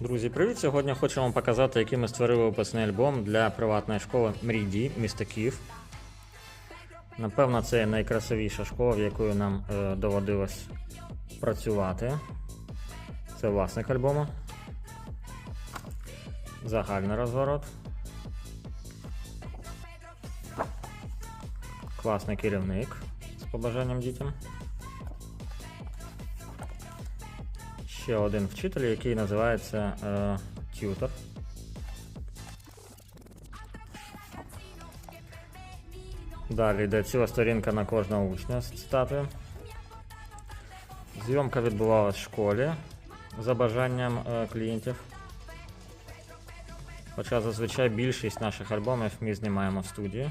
Друзі, привіт! Сьогодні хочу вам показати, який ми створили випускний альбом для приватної школи Мрійді, міста Київ. Напевно, це найкрасивіша школа, в якою нам е, доводилось працювати. Це власник альбому. Загальний розворот. Класний керівник з побажанням дітям. Ще один вчитель, який називається е, Тютор. Далі йде ціла сторінка на кожного учня з цитатою. Зйомка відбувалась в школі за бажанням е, клієнтів. Хоча зазвичай більшість наших альбомів ми знімаємо в студії.